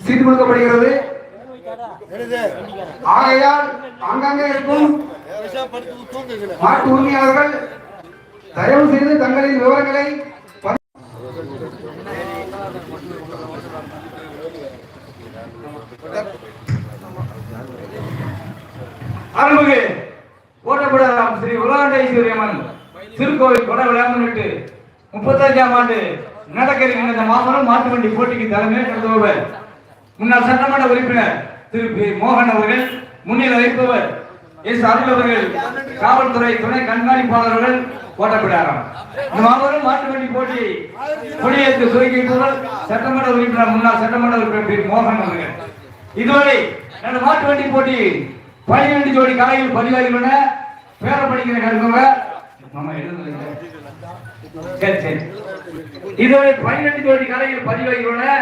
சீட்டு கொடுக்கப்படுகிறது. ஆகையால் அங்கங்கே இருக்கும் மாட்டு உரிமையாளர்கள் தயவு செய்து தங்களின் விவரங்களை அருள்மிகு ஓட்டப்படாம் ஸ்ரீ உலகாண்டேஸ்வரி அம்மன் திருக்கோவில் கொடை விழாமல் முப்பத்தஞ்சாம் ஆண்டு நடக்க இருக்கின்ற இந்த மாபெரும் மாட்டு வண்டி போட்டிக்கு தலைமை நடத்துபவர். முன்னாள் சட்டமன்ற உறுப்பினர் திரு பி. மோகன் அவர்கள் முன்னிலை வைப்பவர் எஸ். அருள் அவர்கள் காவல்துறை துணை கண்காணிப்பாளர்கள் ஓட்டப்படாரம். இந்த மாபெரும் மாட்டு வண்டி போட்டி கொடியேற்று துவக்கி வைப்பவர் சட்டமன்ற உறுப்பினர் முன்னாள் சட்டமன்ற உறுப்பினர் பி. மோகன் அவர்கள். இதுவரை இந்த மாட்டு வண்டி போட்டி பனிரெண்டு ஜோடி காலையில் பதிவாகியுள்ளன. பேர படிக்கிற கருக்கவங்க சரி சரி. இதுவரை பன்னிரண்டு ஜோடி கலையில் பதிவாகியுள்ளன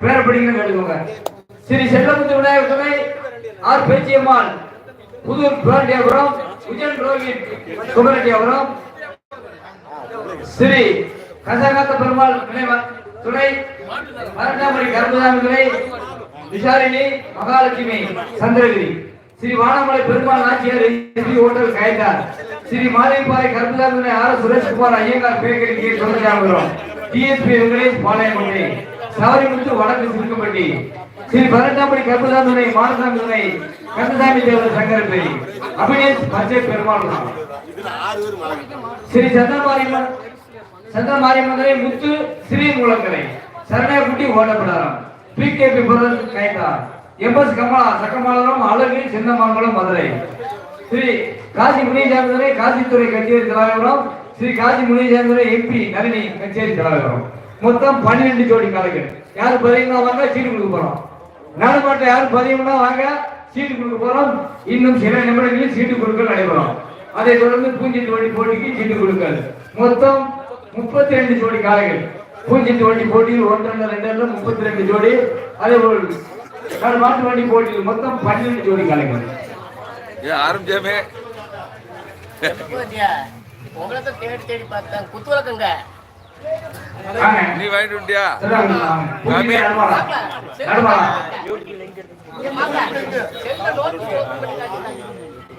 பேர படிக்கிற ஸ்ரீ செல்லமுத்து விநாயகர் துணை ஆர். பேச்சியம்மாள் புதூர் பிராண்டியாபுரம் விஜயன் ரோஹித் குமரட்டியாபுரம் ஸ்ரீ கசகாத்த பெருமாள் நினைவ துணை மரட்டாமணி கருமதாமி துணை விசாரிணி மகாலட்சுமி சந்திரகிரி. ஸ்ரீ வானமலை பெருமாள் நாச்சியார் ஓட்டல் ஹோட்டல் ஸ்ரீ மாலைப்பாறை கருமதாமி துணை ஆர் சுரேஷ்குமார் ஐயங்கார் பேக்கரிக்கு சொந்தஜாமபுரம் டிஎஸ்பி வெங்கடேஷ் பாளையங்கோட்டை சாவரிமுத்து வடக்கு சுருக்கப்பட்டி ஸ்ரீ பரட்டாம்படி கருமதாமி துணை மானசாமி துணை கந்தசாமி தேவர் Sankarapperi Abinesh Pachai Perumal Shri Chandramariamman Chandramariamman Muthu Sri Moolakarai Saranakutti Ottapidaram. PKP brother கைத்தார் MS Kamala Chakkamalam Azhagu Chinnamangalam Madurai. Sri Kasi Munisamidurai Kasithurai கச்சேரி தலைவரும் ஸ்ரீ காசி முனிசாமிதுரை எம்பி நளினி கச்சேரி தலைவரும் மொத்தம் பன்னிரெண்டு ஜோடி காலைகள் யார் பதிவுனா வாங்க சீட்டு கொடுக்க போறோம். நடுமாட்டை யார் பதிவுனா வாங்க சீட்டு கொடுக்க போறோம். இன்னும் சில நிமிடங்களில் சீட்டு கொடுக்கல் நடைபெறும். அதை தொடர்ந்து பூஞ்சி ஜோடி போட்டிக்கு சீட்டு கொடுக்கல். மொத்தம் முப்பத்தி ரெண்டு ஜோடி காலைகள் பூஞ்சி ஜோடி போட்டியில் ஒன்றரை ரெண்டு முப்பத்தி ரெண்டு ஜோடி. அதே போல் ஆரம்பிச்சாமே போதியா? உங்களை தான் தேடி தேடி பார்த்தேன் குத்து விளக்குங்க வாங்க. நீ வாங்கிட்டு சொல்றாங்க,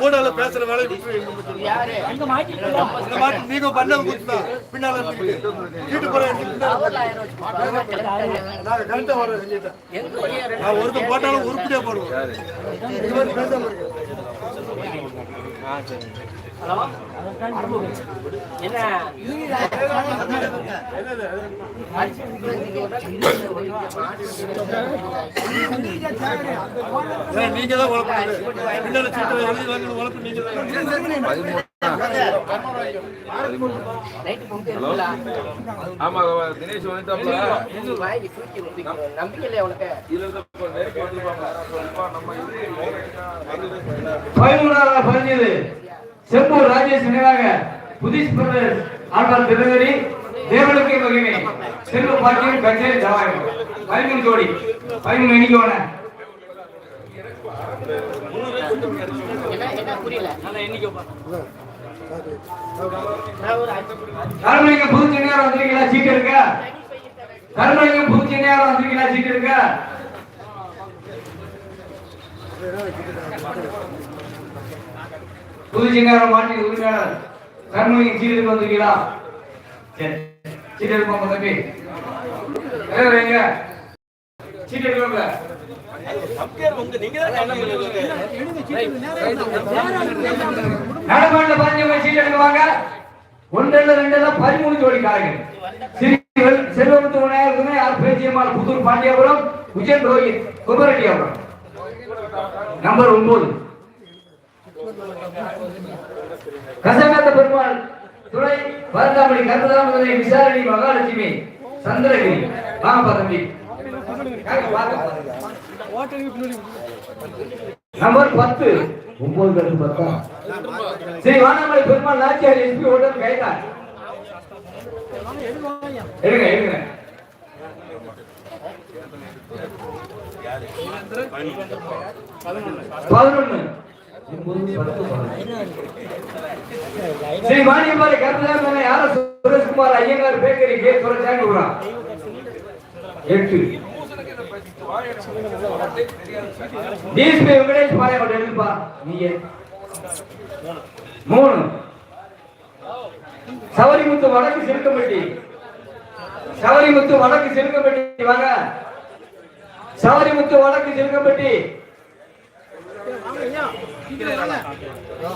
ஊடல பேசுற வேலை நீங்க பண்ண பின்னால வீட்டு போற. நான் ஒருத்தன் போட்டாலும் உருப்படியா போடுவோம் இருக்கு என்ன? நீங்க தான் உழப்பீங்க பின்னால சீட்டு எழுதி வாங்கி உழப்பு நீங்க ஆமா தினேஷ் வந்துட்டாப்ல. நம்பிக்கை இல்லையா உனக்கு. பதினேழு செம்பூர் ராஜேஷ் நினைவாக புதிஷ் பிரதர் ஆண்டாள் திருநெறி தேவனுக்கு மகிமை செல்வ பாக்கியம் கச்சேரி ஜவாயம் பதிமூணு ஜோடி பதிமூணு எண்ணிக்கோன என்ன கருமலிங்கம் புது வந்திருக்கீங்களா? சீட்டு இருக்கா? கருமலிங்கம் புது சென்னையார் வந்திருக்கீங்களா? சீட்டு இருக்கா? புது சிங்காரம் மாட்டி உரிமையாளர் கருமலிங்கம் சீட்டு வந்திருக்கீங்களா? சரி சீட்டு எடுப்போம் தம்பி. வேற எங்க சீட்டு எடுக்கல நடமாட்ட பதினஞ்சு எடுக்குவாங்க. ரெண்டுல பதிமூணு ஜோடி காலைகள் செல்வமுத்து விநாயகர் துணை பேச்சியம்மாள் புதூர் பாண்டியபுரம் விஜயன் ரோஹித் குமரட்டியாபுரம். நம்பர் ஒன்பது. கசகாத்த பெருமாள் துணை பரந்தாமணி கருப்பதாமதுரை விசாரணி மகாலட்சுமி சந்திரகிரி. வாங்கப்பா தம்பி. நம்பர் பத்து. ஒன்பது கட்டு பத்தா? சரி வானாமலை பெருமாள் நாச்சியார் எஸ்பி ஓட்டர் கைதா எடுங்க எடுங்க பதினொன்னு. ஸ்ரீ மானியம்பாறை கருணாமலை யார சுரேஷ்குமார் ஐயங்கார் பேக்கரி கே துறைச்சாண்டிபுரம் எட்டு. டிஎஸ்பி வெங்கடேஷ் பாளையம் எழுப்பா நீங்க மூணு. சவரிமுத்து வடக்கு சிறுக்கம்பட்டி. சவரிமுத்து வடக்கு சிறுக்கம்பட்டி வாங்க. சவரிமுத்து வடக்கு சிறுக்கம்பட்டி.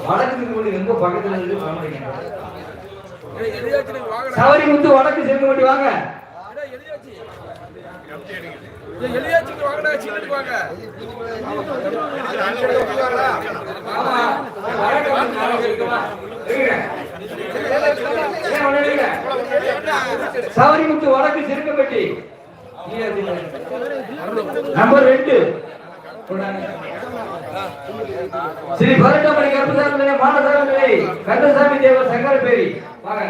வடக்கு சிறுக்கம்பட்டி ரொம்ப பக்கத்துல வடக்கு சிறுக்கம்பட்டி வாங்க ஆமா. வடக்கு வந்து நாளைக்கு இருக்குமா? இருங்க. ஏன் ஒண்ணும் இல்ல. சவரிமுத்து வடக்கு சிறுக்கம்பட்டி நம்பர் ரெண்டு ஸ்ரீ பரட்டாமணி கருப்பசாமி நிலையம் மானசாமி நிலை கந்தசாமி தேவர் சங்கரபேரி வாங்க.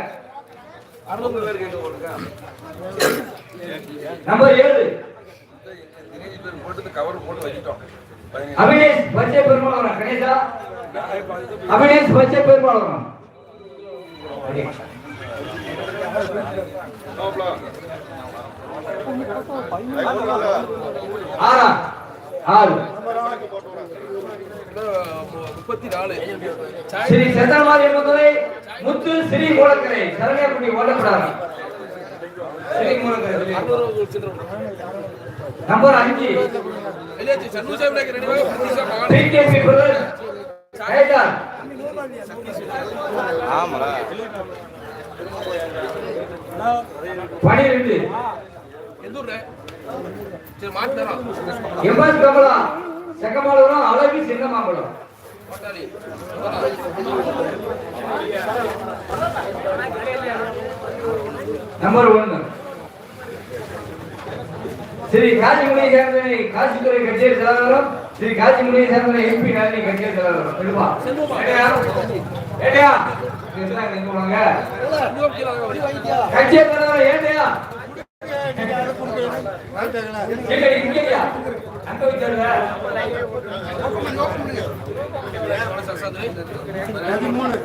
நம்பர் ஏழு. கவர் போட்டு வச்சுட்டோம் அபினேஷ் பச்சை பெருமாள் கணேசா? அபினேஷ் பச்சை பெருமாள் ஆறா? ஆறு. முப்பத்தி நாலு. ஸ்ரீ சந்திரமாரி என்பதை முத்து ஸ்ரீ மூலக்கரை. சரணியாக்குடி ஓட்டப்படாத? ஸ்ரீ மூலக்கரை. நம்பர் அஞ்சு. பனிரெண்டு. எம்எஸ் கமலா செங்கமாலபுரம் அழகு சின்னமாம்பலம் நம்பர் ஒன்று ஸ்ரீ காஞ்சிமுனை சேர்ந்த காசித்துறை கச்சேரி செயலாளரும் ஸ்ரீ காஞ்சிமுனை சேர்ந்த எம்பி நளினி கச்சேரி செயலாளரும் எழுப்பா. ஏட்டையா கட்சியை தலைவர் ஏட்டையா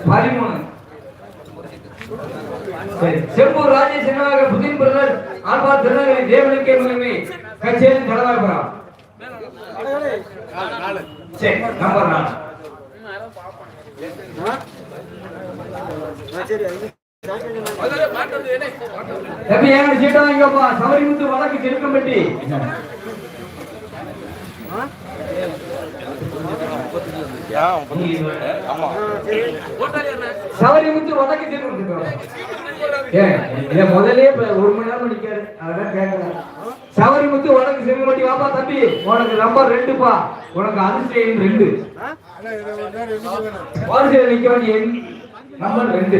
பதிமூணு செம்பூர் ராஜேஷ் என்னவாக புதின் பிரதர் ஆல்பா திருநெல்வேலி தேவனுக்கே முகமை கச்சேரி தலைவாய்புரம் சரி நம்பர் நாலு. தம்பி ஏன் சீட்டா வாங்கிப்பா சவரிமுத்து வழக்கு திருக்கம்பட்டி சவரிமுத்து வழக்கு திருக்கம்பட்டி ஏன் இத முதல்லயே ஒரு மணி நேரம் நிக்காரு அதெல்லாம் கேட்கல சவரிமுத்து உனக்கு செங்கமட்டி வாப்பா தம்பி. உனக்கு நம்பர் ரெண்டுப்பா உனக்கு அதிர்ஷ்டம் ரெண்டு. நிக்க வேண்டிய நம்பர் ரெண்டு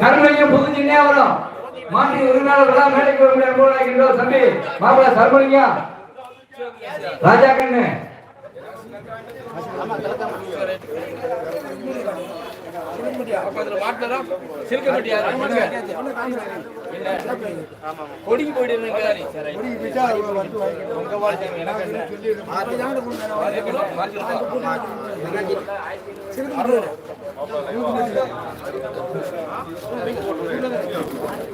கருணையும் புது சின்னியாவரம் மாட்டி உரிமையாளர் விழா மேடைக்கு தம்பி மாப்பிள சர்மலிங்கா ராஜா கண்ணு கொடிக்கு போயிட்டு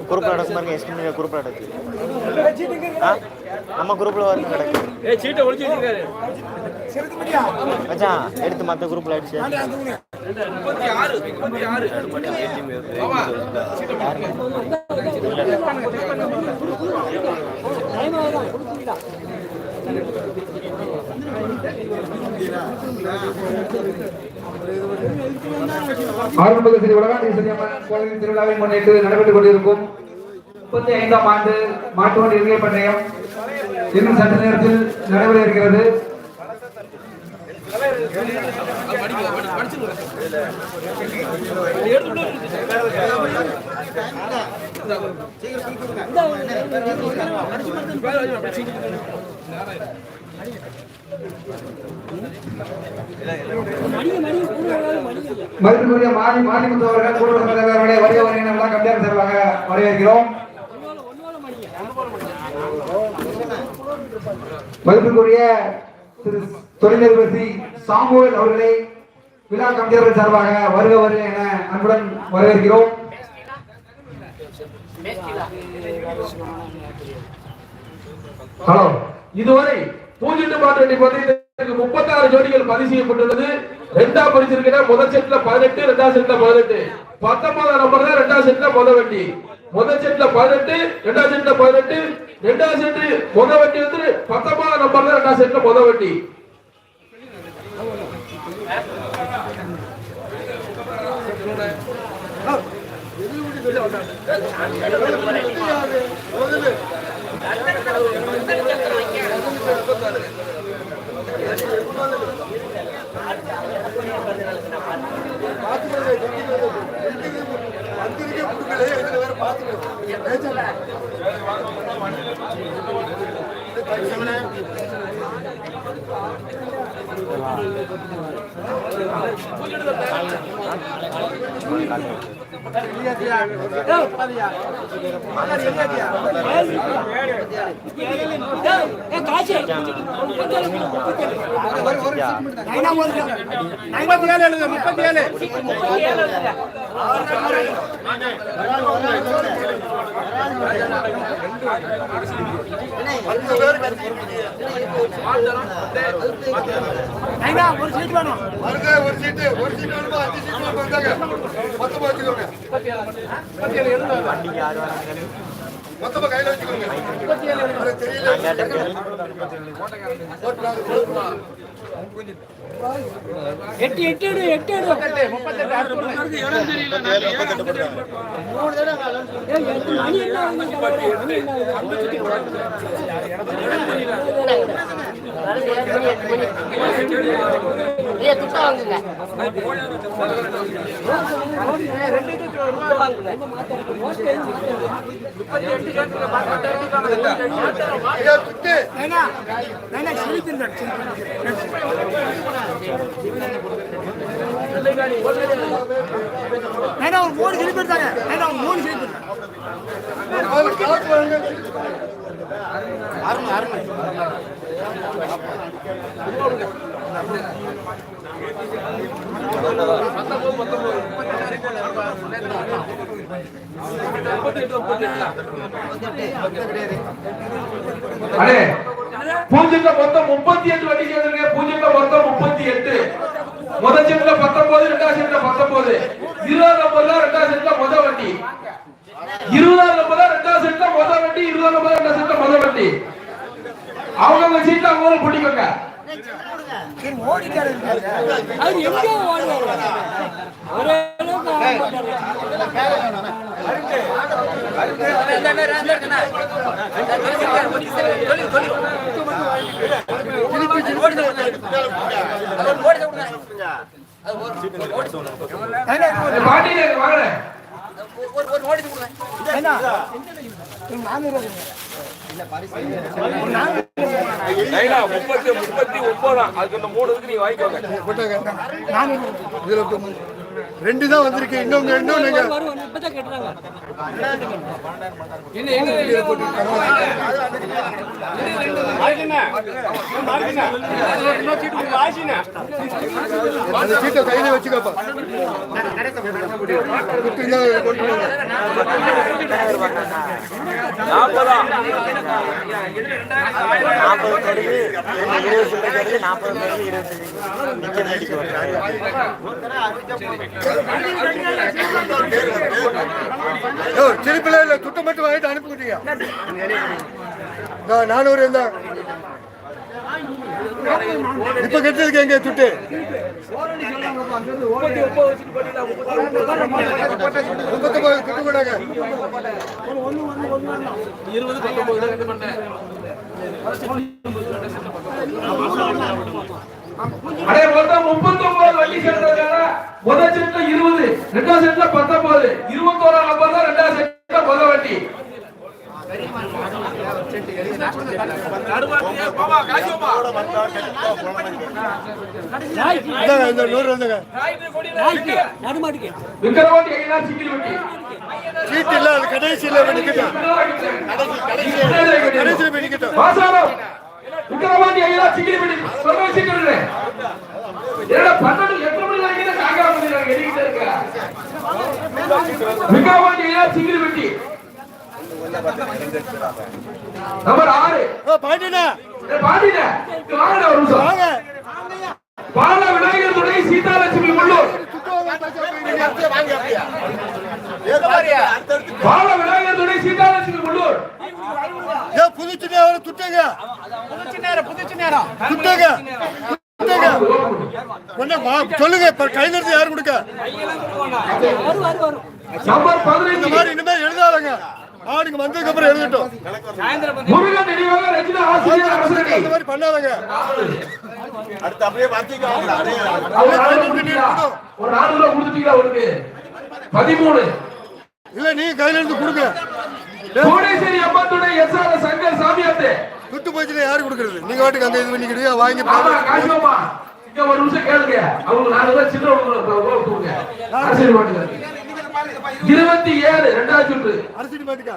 குரூப்ல பாருங்க எஸ்டிமேட் குரூப்ல நடக்கு. நம்ம குரூப்ல வரணும் கிடக்கு ஏ சீட்டை ஒழிச்சு வச்சிருக்காரு. மச்சான் எடுத்து மத்த குரூப்ல அடிச்சு. முப்பத்தி ஸ்ரீ திருவிழாவை முன்னிட்டு நடைபெற்றுக் கொண்டிருக்கும் முப்பத்தி ஐந்தாம் ஆண்டு மாட்டுவண்டி இறுதி பந்தயம் இன்னும் சற்று நேரத்தில் நடைபெற இருக்கிறது. மதிப்புக்குரிய மாணி மாணிமுத்து அவர்கள் கூடுதல் தலைவர்களுடைய வருக வருகின்ற கம்மியாக சார்பாக வரவேற்கிறோம். மதிப்புக்குரிய திரு தொழிலதிபர் சி சாமுவேல் அவர்களை விழா கமிட்டியர்கள் சார்பாக வருக வருக என அன்புடன் வரவேற்கிறோம். ஹலோ. இதுவரை பூஜ்ஜியம் பாட்டு பந்தயத்திற்கு முப்பத்தாறு ஜோடிகள் பதிவு செய்யப்பட்டுள்ளது. ரெண்டாம் பரிசு இருக்கிற முதல் செட்ல பதினெட்டு ரெண்டாம் செட்ல பதினெட்டு. பத்தொன்பதாம் நம்பர் தான் ரெண்டாம் செட்ல முத வண்டி. முதல் செட்ல பதினெட்டு ரெண்டாம் செட்ல பதினெட்டு ரெண்டாவது செட்டு முத வண்டி வந்து பத்தொன்பதாம் நம்பர் தான் ரெண்டாம் செட்ல முத வண்டி. பாத்துக்கிறேன் வருங்க ஒரு சீட் சீட்டு ஒரு சீட்டு வேணுமா அஞ்சு சீட்டு பத்து இருந்தாங்க மொத்தமா வச்சுக்கோங்க. கையில தெரியல. ஏய் துட்டா வாங்குங்க. ஐயா துட்டு. நாலு காசு வாங்க அடே பூஜ்ஜியத்துல மொத்தம் முப்பத்தி எட்டு வட்டி சேர்ந்துருங்க பூஜ்ஜியத்துல மொத்தம் முப்பத்தி எட்டு. முதல் செட்ல பத்தொன்பது ரெண்டாவது செட்ல பத்தொன்பது. இருபதாம் நம்பர் தான் ரெண்டாம் செட்ல முத வண்டி இருபதாம் நம்பர் தான் ரெண்டாம் செட்ல முத வண்டி இருபதாம் நம்பர் ரெண்டாவது செட்ல முத வட்டி. அவங்க சீட்ல அவங்க பிடிக்கோங்க. பாட்டியில வாங்க நைனா முப்பத்தி முப்பத்தி ஒன்பதாம். அதுக்கு இந்த மூணு நீங்க வாங்கிக்கோங்க. ரெண்டு தான் வந்திருக்கு. இன்னொன்னு இன்னும் நீங்க அந்த சீட்டை கையில வச்சுக்கப்பா. துட்டு இருந்தா கொண்டு நாற்பதா நாற்பது கருது இருபது சில்லறை கருது நாற்பது கருது இருபது திருப்பில அடிக்க இல்ல துட்டை மட்டும் வாங்கிட்டு அனுப்பிவிட்டீங்க நான் நானூறு தான் இப்ப கெட்டதுக்கு எங்க துட்டு? முப்பத்தொன்பது துட்டு கூடாங்க அடே மொத்தம் முப்பத்தி ஒன்பது வண்டி சேர்ந்ததுனால முதல் செட்ல இருபது ரெண்டாவது செட்ல பத்தொன்பது இருபத்தோராம் நம்பர் தான் ரெண்டாவது செட்ல முதல் சீட் இல்ல அது கடைசியில் கடைசியில் வாசாரம் விக்கிரவாண்டி ஐயா சிங்கிள் வண்டி சொல்ல வச்சுக்கிறேன் என்னடா பன்னெண்டு எட்டு மணி வரைக்கும் காக்கா மணி நான் எண்ணிக்கிட்டே இருக்கேன் விக்கிரவாண்டி ஐயா சிங்கிள் வண்டி நம்பர் ஆறு. ஓ பாண்டியனா. ஏய், பாண்டியனே, இங்க வாங்கடா ஒரு நிமிஷம். வாங்க. பால விநாயகர் துணை சீதாலட்சுமி உள்ளூர். பால விநாயகர் துணை சீதாலட்சுமி உள்ளூர் ஏ துட்டுங்க. புதுச்சு நேரம் புதுச்சு நேரம். வா சொல்லுங்க இப்ப கையில இருந்து யாரு கொடுக்க? நம்பர் பதினைந்து. மாதிரி இனிமேல் எழுதாதங்க. ஆடுங்க வந்ததுக்கு அப்புறம் எழுதட்டும். பண்ணாதங்க. அடுத்து அப்படியே ஒரு ரூபா கொடுத்துட்டீங்களா பதிமூணு. இல்ல நீங்க கையில இருந்து கொடுங்க புவனேஸ்வரி அம்மா துணை எஸ் ஆர் சங்கர் சாமியாத்தே. துட்டு போச்சுன்னா யாரு கொடுக்கறது? நீங்க வாட்டுக்கு அங்க இது பண்ணிக்கிறீங்க வாங்கி. காசியம்மா இங்க ஒரு நிமிஷம் கேளுங்க. அவங்க நாலு ரூபாய் சில்லறை கொடுங்க. அரசியல் மாட்டுங்க இருபத்தி ஏழு ரெண்டாவது சுற்று அரசியல் மாட்டுக்கா?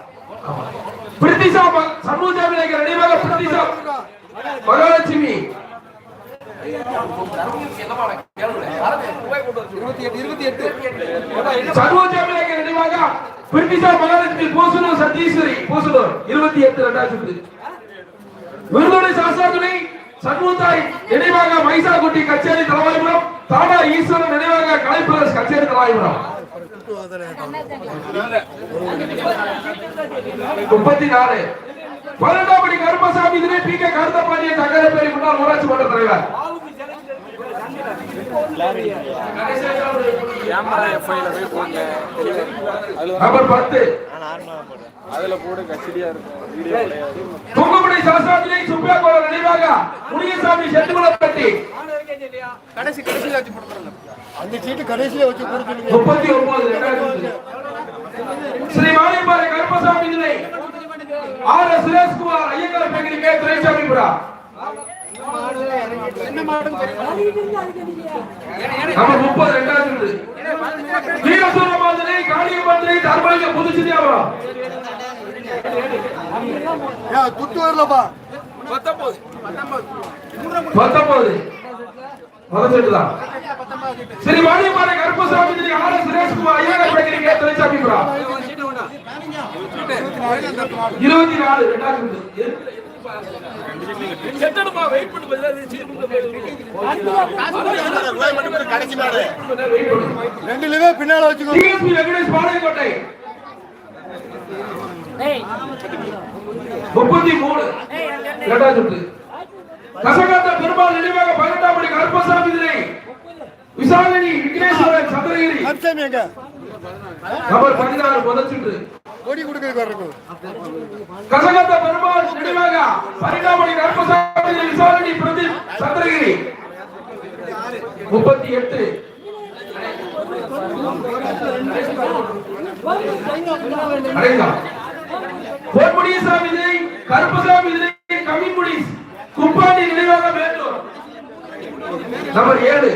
பிரித்திஷா சமூக விநாயகர் நினைவாக பிரித்திஷா. மகாலட்சுமி. சண்முக விநாயகர் பிரிட்டிஷா பிரித்திஷா மகாலட்சுமி சத்தீஸ்வரி பூசனூர் இருபத்தி எட்டு ரெண்டாயிரத்தி சுற்று விருதுணை சாஸ்திரத்துணை சண்முகத்தாய் நினைவாக மைசாகுட்டி கச்சேரி தலைவாய்புரம் தாடா ஈஸ்வரன் நினைவாக கலைப்பிரஸ் கச்சேரி தலைவாய்புரம். முப்பத்தி நாலு. பன்னெண்டாம் படி கருப்பசாமி தினை பி கே கருத்தப்பாண்டிய தகவல் பேரி முன்னாள் ஊராட்சி மன்ற தலைவர். கேமரா எஃப்ஐல போய் போங்க நம்பர் பத்து அதுல போடு கச்சடியா இருக்கும் சாஸ்திரத்திலே நினைவாக முனியசாமி செட்டுமலப்பட்டி கடைசி கடைசியில் வச்சு அந்த சீட்டு கடைசியில வச்சு கொடுத்துருங்க. முப்பத்தி ஒன்பது ரெண்டாயிரத்தி ஸ்ரீ மாரியம்பாறை கருப்பசாமி தினை R S Sureshkumar Iyengar bakery K Duraisamipura முப்பது ரெண்டாயிரத்தி வீரசூரமாதிரி காளியம்மந்திரி தர்மலிங்க புதுச்சிதியாபுரம் ஏன் துட்டு வரலப்பா. பத்தொன்பது. முதல் செட்டு தான் ஸ்ரீ மாரியம்பாறை கருப்பசாமி தினை R S Sureshkumar Iyengar bakery K Duraisamipura இருபத்தி நாலு. ரெண்டாயிரத்தி ரெண்டுலயுமே பின்னால வச்சுக்கோ. டிஎஸ்பி வெங்கடேஷ் பாளையங்கோட்டை. முப்பத்தி மூணு. இரண்டாவது சுற்று. கசகாத்த பெருமாள் நினைவாக பதினெட்டாம் படி கருப்பசாமி விசாரணி விக்னேஸ்வரன் சந்திரகிரி நம்பர் பதினாறு முதல் சுற்று கொடி கொடுக்கறதுக்கு. வரணும் கசகாத்த பெருமாள் நினைவாக படி கருப்பசாமி விசாரணி பிரதீப் சந்திரகிரி. முப்பத்தி எட்டு. பொன்முடியசாமி தினை கருப்பசாமி தினை கவின்முடி குப்பாண்டி நினைவாக நம்பர் ஏழு.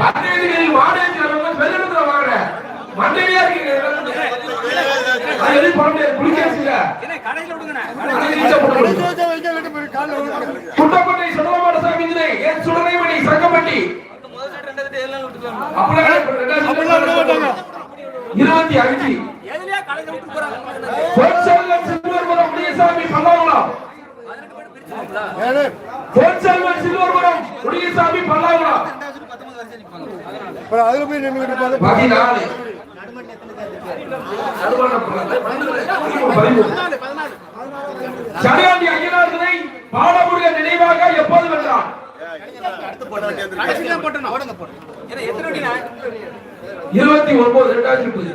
பந்தயங்களில் வாடகைக்கு பெருமிதத்துல வாங்குற. மண்டையிலயா இருக்கீங்க அது எதுவும் பண்ண முடியாது, புலிகேசியில. அது ஈஸியா போட்டு விடுங்க. கடைசி வச்சா வைக்க இல்லாட்டி போய் கால்ல விழுந்துரும். குட்டக்கோட்டை சுடலமாட சாமி என் சுடலைமணி சங்கப்பட்டி. இருபத்தி அஞ்சு முனியசாமி பல்லாவரம் ஏழு. பொன்செல்வன் சில்வர்புரம் முனியசாமி பல்லாவரம் அப்புறம் அதுல போய் நின்னுகிட்டு பதினாலு சடையாண்டி ஐயனார்களை நினைவாக எப்போது வென்றான் இருபத்தி ஒன்பது இரண்டாயிரத்தி முப்பது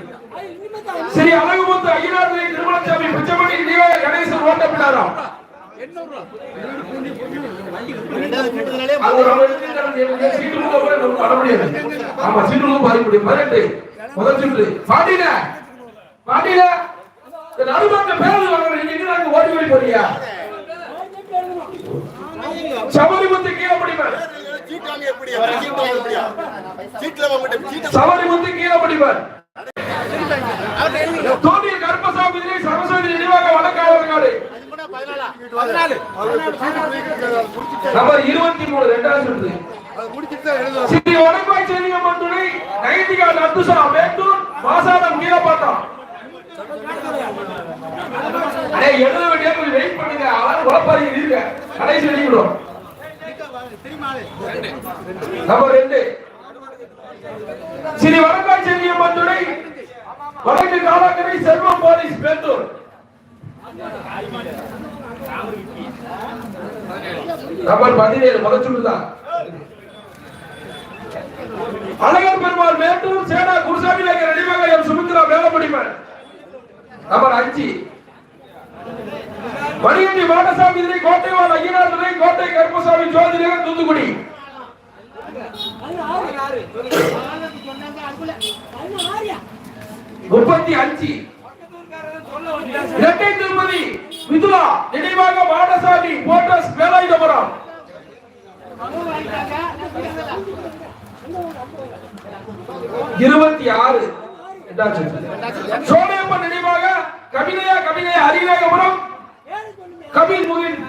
ஸ்ரீ அழகுமுத்து ஐயனார்களை திருமணசாமி பிச்சமணி நினைவாக கணேசன் ஓட்டப்பட்டாராம். அது ஒரு அவர் எடுத்துக்கிட்டாரு, எனக்கு சீட்டு கொடுக்க கூட நமக்கு வர முடியாது. ஆமா, முதல் சுற்று. பாண்டியில, பாண்டியில, இந்த நடுவாக்க பேரல் நீங்க ஓடி போய் போறியா? சபரிமுத்து கீழே படிவர் சபரிமுத்து கீழே படிவர் தோண்டிய கருப்பசாமி இதிலே சரஸ்வதி நினைவாக வழக்காளர் நம்பர் இருபத்தி மூணு ஸ்ரீ செல்லியம்மன் துணை நைதிகா நத்துசா மேட்டூர் கீழப்பாட்டம் அடே எழுத வேண்டிய கொஞ்சம் வெயிட் பண்ணுங்க. அவன் இருக்க நம்பர் ரெண்டு. ஸ்ரீ வடப்பாய் செல்லியம்மன் துணை வடக்கு காலாக்கரை செல்வம் போலீஸ் மேட்டூர். நம்பர் பதினேழு முதல் அழகர் பெருமாள் மேட்டூர் சேனா குருசாமி நகர் அடிமங்கலம் சுமித்ரா வேலப்படிமன் நம்பர் அஞ்சு. மணிகண்டி வாடசாமி திரை கோட்டைவாள் ஐயனார் திரை கோட்டை கருப்பசாமி ஜோதி நகர் தூத்துக்குடி. முப்பத்தி அஞ்சு. இரட்டை திருமதி மிதுலா நினைவாக மாடசாமி போட்டஸ் வேலாயுதபுரம். இருபத்தி ஆறு சோமையப்பன் நினைவாக கவிதையா கவிதையா அரிநாயகபுரம் கபில் முகின்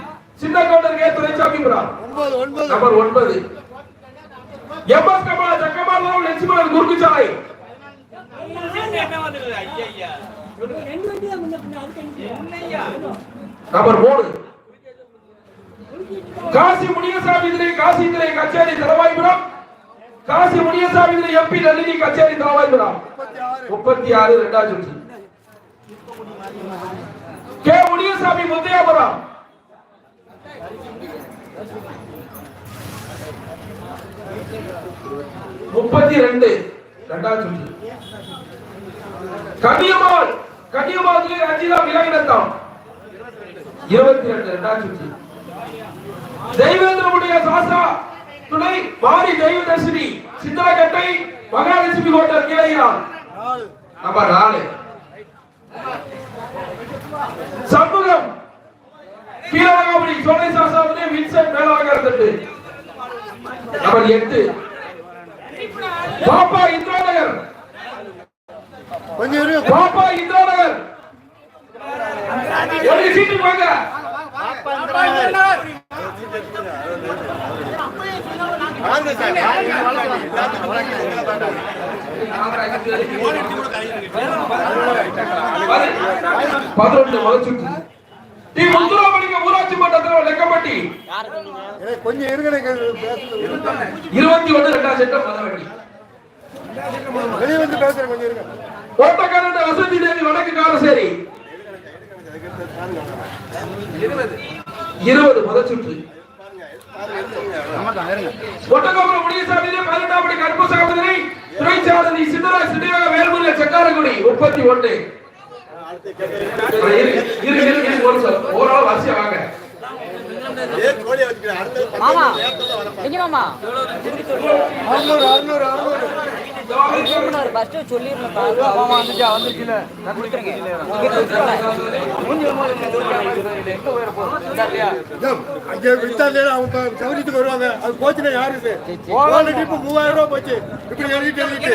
சின்னக்கோட்டர் கே. துரைசாமிபுரம். நம்பர் ஒன்பது. எம்எஸ் கமலா சக்கமாலம் லட்சுமணன் குறுக்குச்சாலை. நம்பர் மூணு காசி முனியசாமி திரை காசி திரை கச்சேரி தலவாய்புரம் காசி முனியசாமி திரை எம்பி நளினி கச்சேரி தலவாய்புரம் முப்பத்தி ஆறு இரண்டாவது சுற்று கே முனியசாமி முத்தையாபுரம். முப்பத்தி ரெண்டு இரண்டாவது சுற்று கன்னியம்மாள். கன்னியம்மாள் திரை ரஞ்சிதா விலகினத்தம். இருபத்தி ரெண்டு இரண்டாவது சுற்று தெய்வேந்திரமுடைய சாஸ்தா துணை மாரி தெய்வ தர்சினி சிந்தரக்கட்டை மகாலட்சுமி ஹோட்டல் கிளையான் நம்பர் நாலு. சண்முகம். கீழவகாபுரி சோலை சாஸ்தாவுடைய வின்சென்ட் மேலாக மேலாகர்த்தட்டு நம்பர் எட்டு. பாப்பா இந்திரா நகர். கொஞ்சம் இரு பாப்பா இந்திரா நகர். ஒரு சீட்டு வாங்க. பதினொன்று மலைச்சுற்று டி முத்துராமலிங்க ஊராட்சி மன்றத்தில் லெக்கப்பட்டி ஏய், கொஞ்சம் இருங்க பேசுறேன் இருபத்தி ஒன்று ரெண்டாம் செட்டம் வெளியே வந்து பேசுறேன் கொஞ்சம் இருங்க. தோட்டக்காரன் வசதி தேவி வடக்கு காலசேரி இருபது முதல் சுற்று. ஒட்டக்கோபுரம் முனியசாமி பதினெட்டாம் படி கருப்பசாமி துணைச்சாரதி சித்தரா சித்தியாக வேல்முருக செக்காரக்குடி முப்பத்தி ஒன்று. ஒரு ஓரளவு வரிசையா வாங்க. மாமா எங்க மாமா? அறுநூறு அறுநூறு அறுநூறு. ஃபர்ஸ்ட் சொல்லிரணும் மாமா வந்துச்சா அங்கே வித்தாலே அவங்க சௌரியத்துக்கு வருவாங்க. அது போச்சுன்னா யாருக்கு மூவாயிரம் ரூபாய் போச்சு. இப்படி எழுதிட்டு எழுதிட்டு